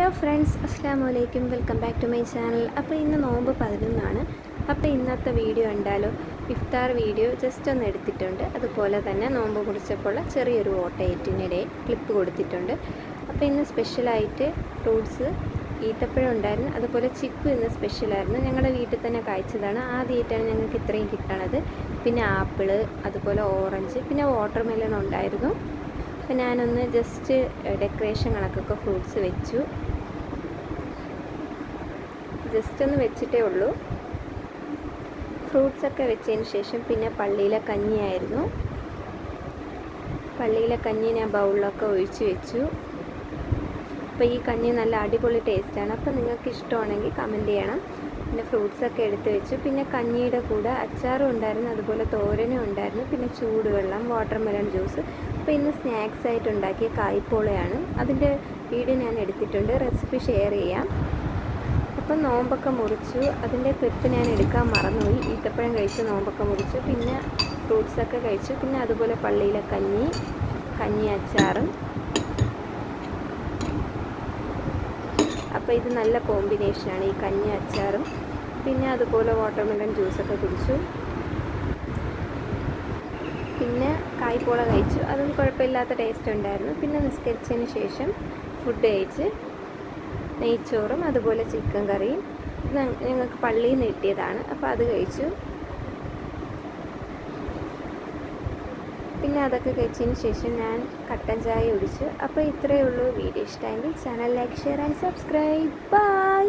Hello friends അസ്സാം വലൈക്കും welcome back to my channel. അപ്പോൾ ഇന്ന് നോമ്പ് പതിനൊന്നാണ്. അപ്പോൾ ഇന്നത്തെ വീഡിയോ ഉണ്ടാലോ ഇഫ്താർ വീഡിയോ ജസ്റ്റ് ഒന്ന് എടുത്തിട്ടുണ്ട്. അതുപോലെ തന്നെ നോമ്പ് കുറിച്ചപ്പോൾ ചെറിയൊരു ഓട്ടയറ്റിനിടെ ക്ലിപ്പ് കൊടുത്തിട്ടുണ്ട്. അപ്പോൾ ഇന്ന് സ്പെഷ്യലായിട്ട് ഫ്രൂട്ട്സ് ഈത്തപ്പഴം ഉണ്ടായിരുന്നു. അതുപോലെ ചിക്കു ഇന്ന് സ്പെഷ്യലായിരുന്നു ഞങ്ങളുടെ വീട്ടിൽ തന്നെ കായ്ച്ചതാണ്. ആദ്യമായിട്ടാണ് ഞങ്ങൾക്ക് ഇത്രയും കിട്ടണത്. പിന്നെ ആപ്പിൾ അതുപോലെ ഓറഞ്ച് പിന്നെ വാട്ടർ മെലൺ ഉണ്ടായിരുന്നു. അപ്പോൾ ഞാനൊന്ന് ജസ്റ്റ് ഡെക്കറേഷൻ കണക്കൊക്കെ ഫ്രൂട്ട്സ് വെച്ചു. ജസ്റ്റ് ഒന്ന് വെച്ചിട്ടേ ഉള്ളൂ. ഫ്രൂട്ട്സ് ഒക്കെ വെച്ചതിന് ശേഷം പിന്നെ പള്ളിയിലെ കഞ്ഞിയായിരുന്നു. പള്ളിയിലെ കഞ്ഞി ഞാൻ ബൗളിലൊക്കെ ഒഴിച്ച് വെച്ചു. അപ്പോൾ ഈ കഞ്ഞി നല്ല അടിപൊളി ടേസ്റ്റാണ്. അപ്പോൾ നിങ്ങൾക്ക് ഇഷ്ടമാണെങ്കിൽ കമന്റ് ചെയ്യണം. പിന്നെ ഫ്രൂട്ട്സൊക്കെ എടുത്ത് വെച്ചു. പിന്നെ കഞ്ഞിയുടെ കൂടെ അച്ചാറും ഉണ്ടായിരുന്നു അതുപോലെ തോരനും ഉണ്ടായിരുന്നു പിന്നെ ചൂടുവെള്ളം വാട്ടർ മെലൺ ജ്യൂസ് അപ്പോൾ ഇന്ന് സ്നാക്സ് ആയിട്ട് ഉണ്ടാക്കിയ കായ്പോളയാണ്. അതിന്റെ വീഡിയോ ഞാൻ എടുത്തിട്ടുണ്ട്. റെസിപ്പി ഷെയർ ചെയ്യാം. അപ്പം നോമ്പൊക്കെ മുറിച്ചു. അതിന്റെ ക്ലിപ്പ് ഞാൻ എടുക്കാൻ മറന്നുപോയി. ഈത്തപ്പഴം കഴിച്ച് നോമ്പൊക്കെ മുറിച്ചു. പിന്നെ ഫ്രൂട്ട്സൊക്കെ കഴിച്ചു. പിന്നെ അതുപോലെ പള്ളിയിലെ കഞ്ഞി കഞ്ഞി അച്ചാറും. അപ്പോൾ ഇത് നല്ല കോമ്പിനേഷനാണ് ഈ കഞ്ഞി അച്ചാറും. പിന്നെ അതുപോലെ വാട്ടർമെലൺ ജ്യൂസൊക്കെ കുടിച്ചു. പിന്നെ കായ്പോള കഴിച്ചു. അതും കുഴപ്പമില്ലാത്ത ടേസ്റ്റ് ഉണ്ടായിരുന്നു. പിന്നെ നിസ്കരിച്ചതിന് ശേഷം ഫുഡ് കഴിച്ച് നെയ്ച്ചോറും അതുപോലെ ചിക്കൻ കറിയും. ഞങ്ങൾക്ക് പള്ളിയിൽ നിന്ന് കിട്ടിയതാണ് അപ്പോൾ അത് കഴിച്ചു. പിന്നെ അതൊക്കെ കഴിച്ചതിന് ശേഷം ഞാൻ കട്ടൻ ചായ കുടിച്ചു. അപ്പോൾ ഇത്രയേ ഉള്ളൂ വീഡിയോ ഇഷ്ടമെങ്കിൽ channel like share and subscribe. Bye!